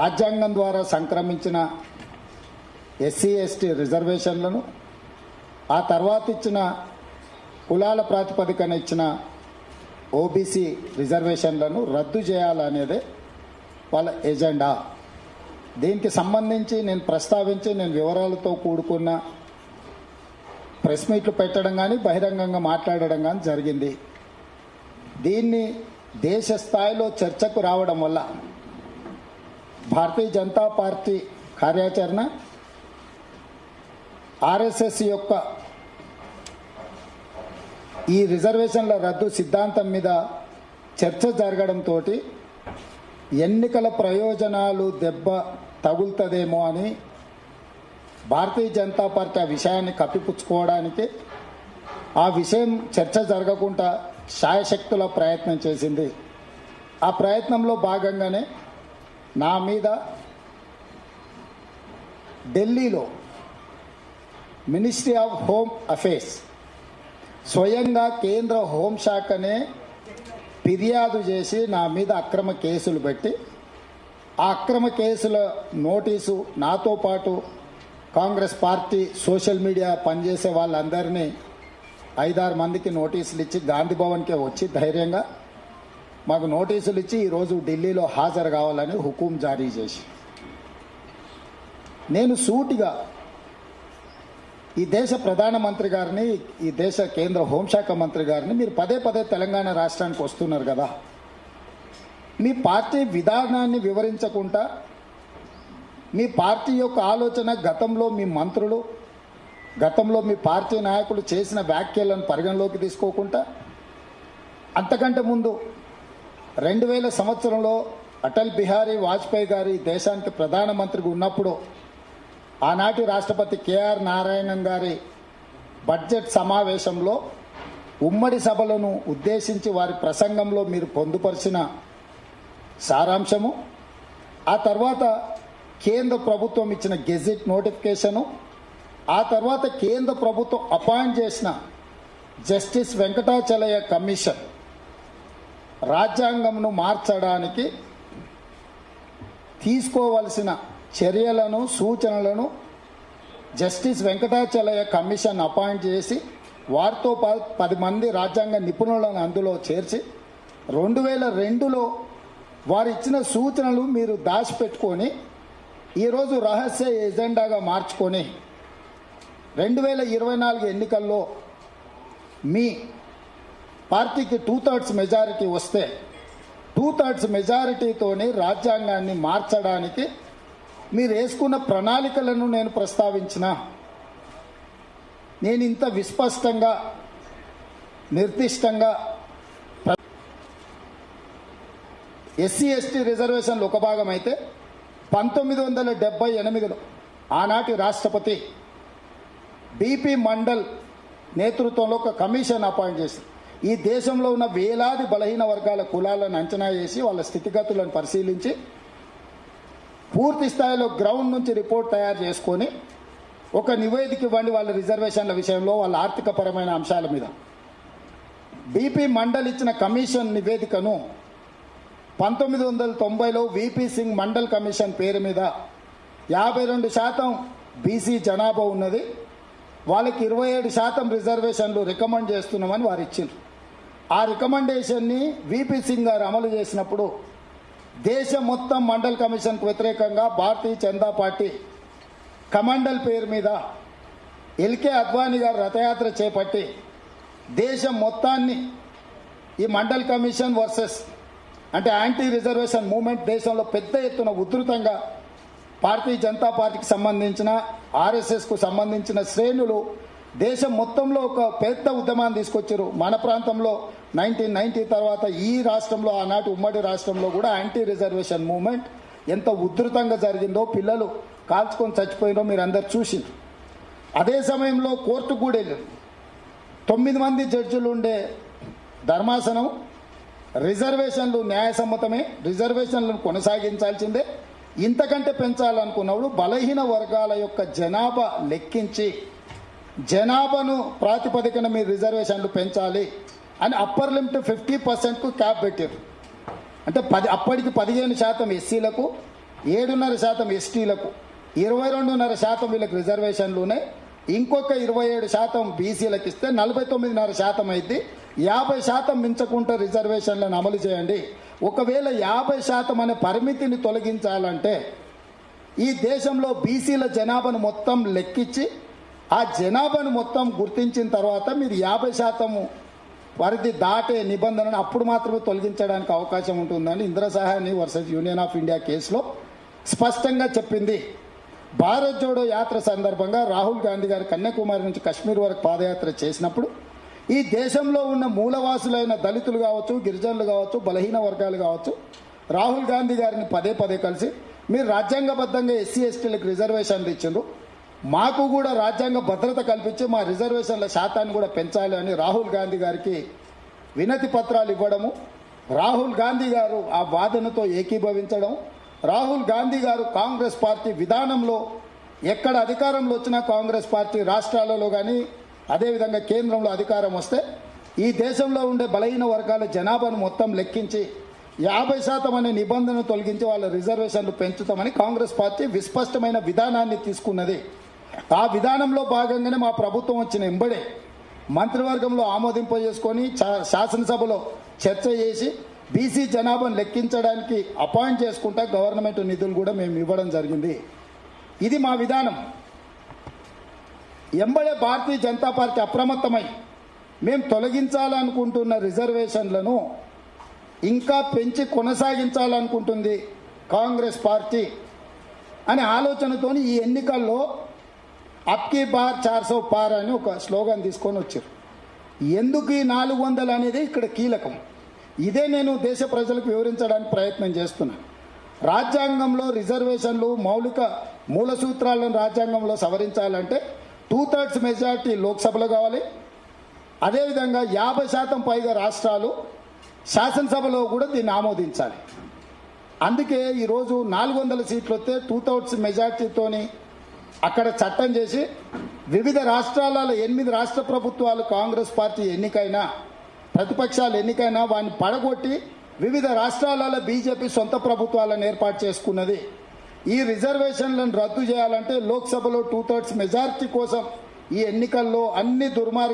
రాజ్యాంగం ద్వారా సంక్రమించిన SC ST రిజర్వేషన్లను ఆ తర్వాత ఇచ్చిన కులాల ప్రాతిపదికన ఇచ్చిన ఓబీసీ రిజర్వేషన్లను రద్దు చేయాలనేదే వాళ్ళ ఎజెండా. దీనికి సంబంధించి నేను ప్రస్తావించి నేను వివరాలతో కూడుకున్న ప్రెస్ మీట్లు పెట్టడం కానీ బహిరంగంగా మాట్లాడడం కానీ జరిగింది. దీన్ని దేశ స్థాయిలో చర్చకు రావడం వల్ల భారతీయ జనతా పార్టీ కార్యాచరణ ఆర్ఎస్ఎస్ యొక్క ఈ రిజర్వేషన్ల రద్దు సిద్ధాంతం మీద చర్చ జరగడంతో ఎన్నికల ప్రయోజనాలు దెబ్బ తగులుతుందేమో అని భారతీయ జనతా పార్టీ ఆ విషయాన్ని కప్పిపుచ్చుకోవడానికి ఆ విషయం చర్చ జరగకుండా శాయశక్తుల ప్రయత్నం చేసింది. ఆ ప్రయత్నంలో భాగంగానే నా మీద ఢిల్లీలో మినిస్ట్రీ ఆఫ్ హోమ్ అఫేర్స్ స్వయంగా కేంద్ర హోంశాఖనే ఫిర్యాదు చేసి నా మీద అక్రమ కేసులు పెట్టి ఆ అక్రమ కేసుల నోటీసు నాతో పాటు కాంగ్రెస్ పార్టీ సోషల్ మీడియా పనిచేసే వాళ్ళందరినీ ఐదారు మందికి నోటీసులు ఇచ్చి గాంధీ భవన్కే వచ్చి ధైర్యంగా మాకు నోటీసులు ఇచ్చి ఈరోజు ఢిల్లీలో హాజరు కావాలని హుకుం జారీ చేసి. నేను సూటిగా ఈ దేశ ప్రధానమంత్రి గారిని ఈ దేశ కేంద్ర హోంశాఖ మంత్రి గారిని మీరు పదే పదే తెలంగాణ రాష్ట్రానికి వస్తున్నారు కదా. మీ పార్టీ విధానాన్ని వివరించకుండా మీ పార్టీ యొక్క ఆలోచన గతంలో మీ మంత్రులు గతంలో మీ పార్టీ నాయకులు చేసిన వ్యాఖ్యలను పరిగణలోకి తీసుకోకుండా అంతకంటే ముందు రెండు వేల సంవత్సరంలో అటల్ బిహారీ వాజ్పేయి గారి దేశానికి ప్రధానమంత్రిగా ఉన్నప్పుడు ఆనాటి రాష్ట్రపతి కేఆర్ నారాయణన్ గారి బడ్జెట్ సమావేశంలో ఉమ్మడి సభలను ఉద్దేశించి వారి ప్రసంగంలో మీరు పొందుపరిచిన సారాంశము ఆ తర్వాత కేంద్ర ప్రభుత్వం ఇచ్చిన గెజిట్ నోటిఫికేషను ఆ తర్వాత కేంద్ర ప్రభుత్వం అపాయింట్ చేసిన జస్టిస్ వెంకటాచలయ కమిషన్. రాజ్యాంగంను మార్చడానికి తీసుకోవలసిన చర్యలను సూచనలను జస్టిస్ వెంకటాచలయ్య కమిషన్ అపాయింట్ చేసి వారితో పది మంది రాజ్యాంగ నిపుణులను అందులో చేర్చి రెండు వేల రెండులో వారు ఇచ్చిన సూచనలు మీరు దాచిపెట్టుకొని ఈరోజు రహస్య ఎజెండాగా మార్చుకొని రెండు వేల ఇరవై నాలుగు ఎన్నికల్లో మీ పార్టీకి టూ థర్డ్స్ మెజారిటీ వస్తే టూ థర్డ్స్ మెజారిటీతోనే రాజ్యాంగాన్ని మార్చడానికి మీరు వేసుకున్న ప్రణాళికలను నేను ప్రస్తావించిన. నేను ఇంత విస్పష్టంగా నిర్దిష్టంగా ఎస్సీ ఎస్టీ రిజర్వేషన్లు ఒక భాగం అయితే పంతొమ్మిది వందల డెబ్బై ఎనిమిదిలో ఆనాటి రాష్ట్రపతి బీపీ మండల్ నేతృత్వంలో ఒక కమిషన్ అపాయింట్ చేసింది ఈ దేశంలో ఉన్న వేలాది బలహీన వర్గాల కులాలను అంచనా చేసి వాళ్ళ స్థితిగతులను పరిశీలించి పూర్తి స్థాయిలో గ్రౌండ్ నుంచి రిపోర్ట్ తయారు చేసుకొని ఒక నివేదిక ఇవ్వండి వాళ్ళ రిజర్వేషన్ల విషయంలో వాళ్ళ ఆర్థికపరమైన అంశాల మీద. బీపీ మండల్ ఇచ్చిన కమిషన్ నివేదికను పంతొమ్మిది వందల తొంభైలో విపి సింగ్ మండల్ కమిషన్ పేరు మీద యాభై రెండు శాతం బీసీ జనాభా ఉన్నది. వాళ్ళకి ఇరవై ఏడు శాతం రిజర్వేషన్లు రికమెండ్ చేస్తున్నామని వారు ఇచ్చిండ్రు. ఆ రికమెండేషన్ని విపి సింగ్ గారు అమలు చేసినప్పుడు దేశం మొత్తం మండల్ కమిషన్కు వ్యతిరేకంగా భారతీయ జనతా పార్టీ కమండల్ పేరు మీద ఎల్కే అద్వానీ గారు రథయాత్ర చేపట్టి దేశం మొత్తాన్ని ఈ మండల్ కమిషన్ వర్సెస్ అంటే యాంటీ రిజర్వేషన్ మూమెంట్ దేశంలో పెద్ద ఎత్తున ఉధృతంగా భారతీయ జనతా పార్టీకి సంబంధించిన ఆర్ఎస్ఎస్కు సంబంధించిన శ్రేణులు దేశం మొత్తంలో ఒక పెద్ద ఉద్యమాన్ని తీసుకొచ్చారు. మన ప్రాంతంలో నైన్టీన్ నైన్టీ తర్వాత ఈ రాష్ట్రంలో ఆనాటి ఉమ్మడి రాష్ట్రంలో కూడా యాంటీ రిజర్వేషన్ మూమెంట్ ఎంత ఉధృతంగా జరిగిందో పిల్లలు కాల్చుకొని చచ్చిపోయినో మీరు అందరు చూసింది అదే సమయంలో కోర్టు కూడా వెళ్ళారు తొమ్మిది మంది జడ్జిలు ఉండే ధర్మాసనం రిజర్వేషన్లు న్యాయసమ్మతమే. రిజర్వేషన్లను కొనసాగించాల్సిందే. ఇంతకంటే పెంచాలనుకున్నప్పుడు బలహీన వర్గాల యొక్క జనాభా లెక్కించి జనాభాను ప్రాతిపదికన మీరు రిజర్వేషన్లు పెంచాలి. అని అప్పర్ లిమిట్ ఫిఫ్టీ పర్సెంట్కు క్యాప్ పెట్టారు అంటే పది అప్పటికి పదిహేను శాతం ఎస్సీలకు ఏడున్నర శాతం ఎస్టీలకు ఇరవై రెండున్నర శాతం వీళ్ళకి రిజర్వేషన్లోనే ఇంకొక ఇరవై ఏడు శాతం బీసీలకు ఇస్తే నలభై తొమ్మిదిన్నర శాతం అయితే యాభై శాతం మించకుండా రిజర్వేషన్లను అమలు చేయండి. ఒకవేళ యాభై శాతం అనే పరిమితిని తొలగించాలంటే ఈ దేశంలో బీసీల జనాభాను మొత్తం లెక్కించి ఆ జనాభాను మొత్తం గుర్తించిన తర్వాత మీరు యాభై శాతము పరిధి దాటే నిబంధనను అప్పుడు మాత్రమే తొలగించడానికి అవకాశం ఉంటుందని ఇందిరా సహాయాన్ని వర్సెస్ యూనియన్ ఆఫ్ ఇండియా కేసులో స్పష్టంగా చెప్పింది. భారత్ జోడో యాత్ర సందర్భంగా రాహుల్ గాంధీ గారు కన్యాకుమారి నుంచి కశ్మీర్ వరకు పాదయాత్ర చేసినప్పుడు ఈ దేశంలో ఉన్న మూలవాసులైన దళితులు కావచ్చు గిరిజనులు కావచ్చు బలహీన వర్గాలు కావచ్చు రాహుల్ గాంధీ గారిని పదే పదే కలిసి మీరు రాజ్యాంగబద్ధంగా ఎస్సీ ఎస్టీలకు రిజర్వేషన్లు ఇచ్చిండ్రు. మాకు కూడా రాజ్యాంగ భద్రత కల్పించి మా రిజర్వేషన్ల శాతాన్ని కూడా పెంచాలి అని రాహుల్ గాంధీ గారికి వినతి పత్రాలు ఇవ్వడము రాహుల్ గాంధీ గారు ఆ వాదనతో ఏకీభవించడం రాహుల్ గాంధీ గారు కాంగ్రెస్ పార్టీ విధానంలో ఎక్కడ అధికారంలో వచ్చినా కాంగ్రెస్ పార్టీ రాష్ట్రాలలో కానీ అదేవిధంగా కేంద్రంలో అధికారం వస్తే ఈ దేశంలో ఉండే బలహీన వర్గాల జనాభాను మొత్తం లెక్కించి యాభై శాతం అనే నిబంధనను తొలగించి వాళ్ళ రిజర్వేషన్లు పెంచుతామని కాంగ్రెస్ పార్టీ విస్పష్టమైన విధానాన్ని తీసుకున్నది. ఆ విధానంలో భాగంగానే మా ప్రభుత్వం వచ్చిన ఎంబడే మంత్రివర్గంలో ఆమోదింపజేసుకొని చా- శాసనసభలో చర్చ చేసి బీసీ జనాభాను లెక్కించడానికి అపాయింట్ చేసుకుంటా గవర్నమెంట్ నిధులు కూడా మేము ఇవ్వడం జరిగింది. ఇది మా విధానం. ఎంబడే భారతీయ జనతా పార్టీ అప్రమత్తమై మేము తొలగించాలనుకుంటున్న రిజర్వేషన్లను ఇంకా పెంచి కొనసాగించాలనుకుంటుంది కాంగ్రెస్ పార్టీ అనే ఆలోచనతో ఈ ఎన్నికల్లో అప్కి బార్ చార్ సో పార్ అని ఒక స్లోగన్ తీసుకొని వచ్చారు. ఎందుకు ఈ నాలుగు వందలు అనేది ఇక్కడ కీలకం. ఇదే నేను దేశ ప్రజలకు వివరించడానికి ప్రయత్నం చేస్తున్నాను రాజ్యాంగంలో రిజర్వేషన్లు మౌలిక మూల సూత్రాలను రాజ్యాంగంలో సవరించాలంటే టూ థర్డ్స్ మెజార్టీ లోక్సభలో కావాలి. అదేవిధంగా యాభై శాతం పైగా రాష్ట్రాలు శాసనసభలో కూడా దీన్ని ఆమోదించాలి. అందుకే ఈరోజు నాలుగు వందల సీట్లు వస్తే టూ థర్డ్స్ మెజార్టీతోని అక్కడ చట్టం చేసి వివిధ రాష్ట్రాలలో ఎనిమిది రాష్ట్ర ప్రభుత్వాలు కాంగ్రెస్ పార్టీ ఎన్నికైనా ప్రతిపక్షాలు ఎన్నికైనా వాడిని పడగొట్టి వివిధ రాష్ట్రాలలో బీజేపీ సొంత ప్రభుత్వాలను ఏర్పాటు చేసుకున్నది. ఈ రిజర్వేషన్లను రద్దు చేయాలంటే లోక్సభలో టూ థర్డ్స్ మెజారిటీ కోసం ఈ ఎన్నికల్లో అన్ని దుర్మార్గ